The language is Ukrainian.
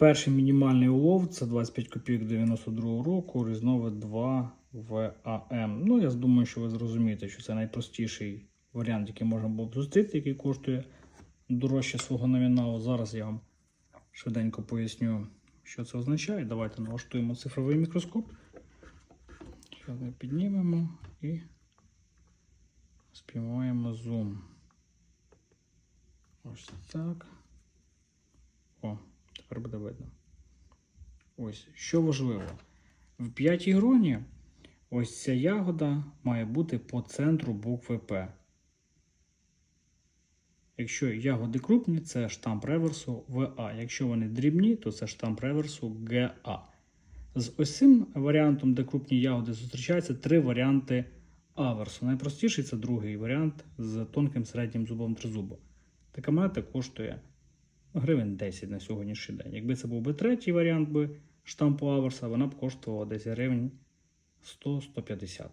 Перший мінімальний улов це 25 копійок 92 року, різновид 2 ВАМ. Ну, я думаю, що ви зрозумієте, що це найпростіший варіант, який можна було б зустріти, який коштує дорожче свого номіналу. Зараз я вам швиденько поясню, що це означає. Давайте налаштуємо цифровий мікроскоп. Ми піднімемо і спіймаємо зум. Ось так. О, тепер буде видно. Ось, що важливо. В п'ятій гроні ось ця ягода має бути по центру букви П. Якщо ягоди крупні, це штамп реверсу ВА. Якщо вони дрібні, то це штамп реверсу ГА. З ось цим варіантом, де крупні ягоди зустрічаються, три варіанти аверсу. Найпростіший це другий варіант з тонким середнім зубом тризубу. Така монета коштує гривень 10 на сьогоднішній день. Якби це був би третій варіант би штампу аверса, вона б коштувала десь гривень 100-150.